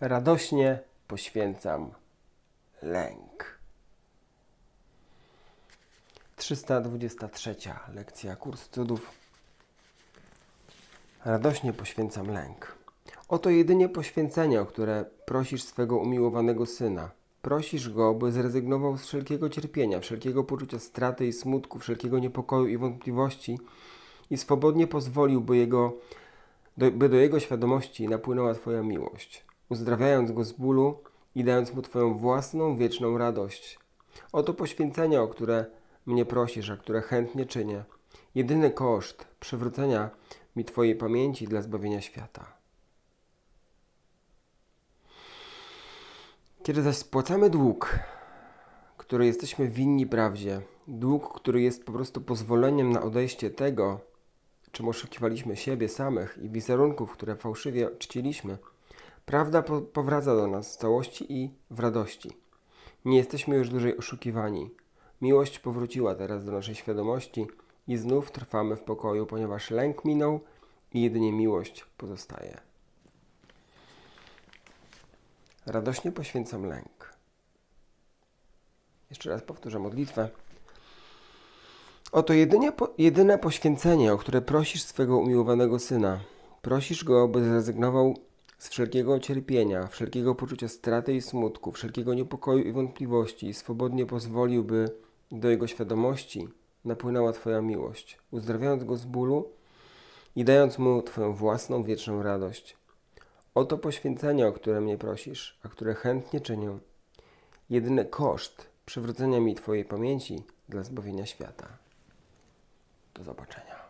Radośnie poświęcam lęk. 323 lekcja kurs cudów. Radośnie poświęcam lęk. Oto jedynie poświęcenie, o które prosisz swego umiłowanego syna. Prosisz go, by zrezygnował z wszelkiego cierpienia, wszelkiego poczucia straty i smutku, wszelkiego niepokoju i wątpliwości i swobodnie pozwolił, by, jego, do, by do jego świadomości napłynęła Twoja miłość, uzdrawiając go z bólu i dając mu Twoją własną, wieczną radość. Oto poświęcenie, o które mnie prosisz, a które chętnie czynię. Jedyny koszt przywrócenia mi Twojej pamięci dla zbawienia świata. Kiedy zaś spłacamy dług, który jesteśmy winni prawdzie, dług, który jest po prostu pozwoleniem na odejście tego, czym oszukiwaliśmy siebie samych i wizerunków, które fałszywie czciliśmy, prawda po powraca do nas w całości i w radości. Nie jesteśmy już dłużej oszukiwani. Miłość powróciła teraz do naszej świadomości i znów trwamy w pokoju, ponieważ lęk minął i jedynie miłość pozostaje. Radośnie poświęcam lęk. Jeszcze raz powtórzę modlitwę. Oto jedynie po, jedyne poświęcenie, o które prosisz swego umiłowanego syna. Prosisz go, by zrezygnował z wszelkiego cierpienia, wszelkiego poczucia straty i smutku, wszelkiego niepokoju i wątpliwości swobodnie pozwolił, by do jego świadomości napłynęła Twoja miłość, uzdrawiając go z bólu i dając mu Twoją własną wieczną radość. Oto poświęcenie, o które mnie prosisz, a które chętnie czynię. Jedyny koszt przywrócenia mi Twojej pamięci dla zbawienia świata. Do zobaczenia.